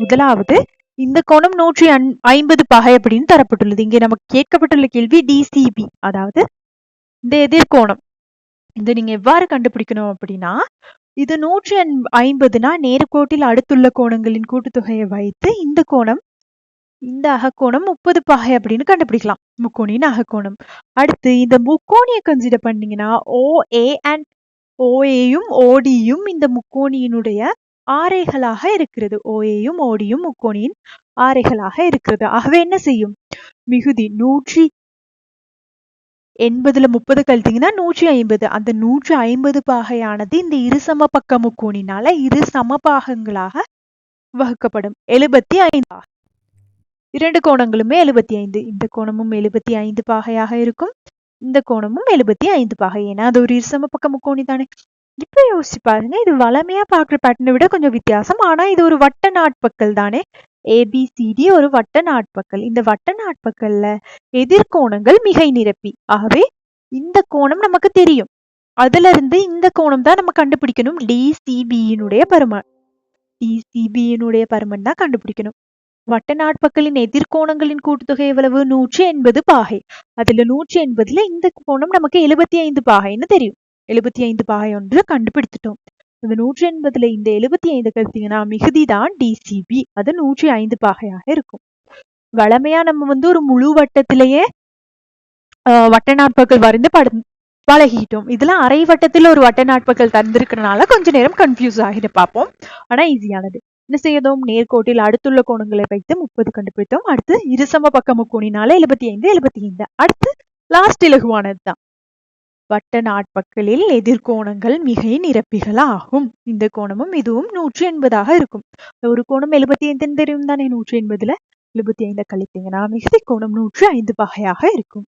முதலாவது இந்த கோணம் நூற்றி ஐம்பது பகை அப்படின்னு தரப்பட்டுள்ளது. இங்கே நமக்கு கேட்கப்பட்டுள்ள கேள்வி டிசிபி அதாவது இந்த எதிர்கோணம் இதை நீங்க எவ்வாறு கண்டுபிடிக்கணும் அப்படின்னா இது நூற்றி ஐம்பதுனா நேர்கோட்டில் அடுத்துள்ள கோணங்களின் கூட்டுத்தொகையை வைத்து இந்த கோணம் இந்த அகக்கோணம் முப்பது பகை அப்படின்னு கண்டுபிடிக்கலாம். முக்கோணியின் அகக்கோணம். அடுத்து இந்த முக்கோணியை கன்சிடர் பண்ணீங்கன்னா ஓஏ அண்ட் ஓஏயும் ஓடியும் இந்த முக்கோணியினுடைய ஆரைகளாக இருக்கிறது. ஓஏயும் ஓடியும் முக்கோணியின் ஆரைகளாக இருக்கிறது. ஆகவே என்ன செய்யும்? மிகுதி நூற்றி எண்பதுல முப்பது கழித்தீங்கன்னா நூற்றி ஐம்பது. அந்த நூற்றி ஐம்பது பாகையானது இந்த இரு சம பக்க முக்கோணினால இரு சம பாகங்களாக வகுக்கப்படும். எழுபத்தி ஐந்து இரண்டு கோணங்களுமே எழுபத்தி ஐந்து. இந்த கோணமும் எழுபத்தி ஐந்து பாகையாக இருக்கும். இந்த கோணமும் எழுபத்தி ஐந்து பாகை. ஏன்னா அது ஒரு இருசம பக்க முக்கோணி தானே. இப்ப யோசிச்சு பாருங்க. இது வளமையா பாக்குற பேட்டர்னை விட கொஞ்சம் வித்தியாசம். ஆனா இது ஒரு வட்ட நாட்பக்கல் தானே? ஏபிசிடி ஒரு வட்ட நாட்பக்கல் இந்த வட்ட நாட்பக்கல்ல எதிர்கோணங்கள் மிகை நிரப்பி. ஆகவே இந்த கோணம் நமக்கு தெரியும். அதுல இருந்து இந்த கோணம் தான் நம்ம கண்டுபிடிக்கணும். டிசிபியினுடைய பருமன் டிசிபியினுடைய பருமன் தான் கண்டுபிடிக்கணும். வட்ட நாட்பக்கலின் எதிர்கோணங்களின் கூட்டுத்தொகை எவ்வளவு? நூற்றி எண்பது பாகை. அதுல நூற்றி எண்பதுல இந்த கோணம் நமக்கு எழுபத்தி ஐந்து பாகைன்னு தெரியும். எழுபத்தி ஐந்து பாகை ஒன்று கண்டுபிடித்துட்டோம். இந்த நூற்றி எண்பதுல இந்த எழுபத்தி ஐந்து கருத்தீங்கன்னா மிகுதி தான் டிசிபி அது நூற்றி ஐந்து பாகையாக இருக்கும். வளமையா நம்ம வந்து ஒரு முழு வட்டத்திலேயே வட்ட நாட்பக்கள் வரைந்து பட பழகிட்டோம். இதுல அரை வட்டத்தில் ஒரு வட்ட நாட்பக்கள் தந்திருக்கிறனால கொஞ்ச நேரம் கன்ஃபியூஸ் ஆகிட்டு பார்ப்போம். ஆனா ஈஸியானது என்ன செய்யதோம் நேர்கோட்டில் அடுத்துள்ள கோணங்களை வைத்து முப்பது கண்டுபிடித்தோம். அடுத்து இருசம பக்க முக்கோணினால எழுபத்தி ஐந்து எழுபத்தி ஐந்து. அடுத்து லாஸ்ட் இலகுவானது தான் வட்ட நாட்பக்களில் எதிர்கோணங்கள் மிகை நிரப்பிகள் ஆகும் இந்த கோணமும் இதுவும் நூற்றி எண்பதாக இருக்கும். ஒரு கோணம் எழுபத்தி ஐந்து தெரியும் தானே நூற்றி எண்பதுல எழுபத்தி ஐந்து கழித்தீங்கன்னா மிகுதி கோணம் நூற்றி ஐந்து வகையாக இருக்கும்.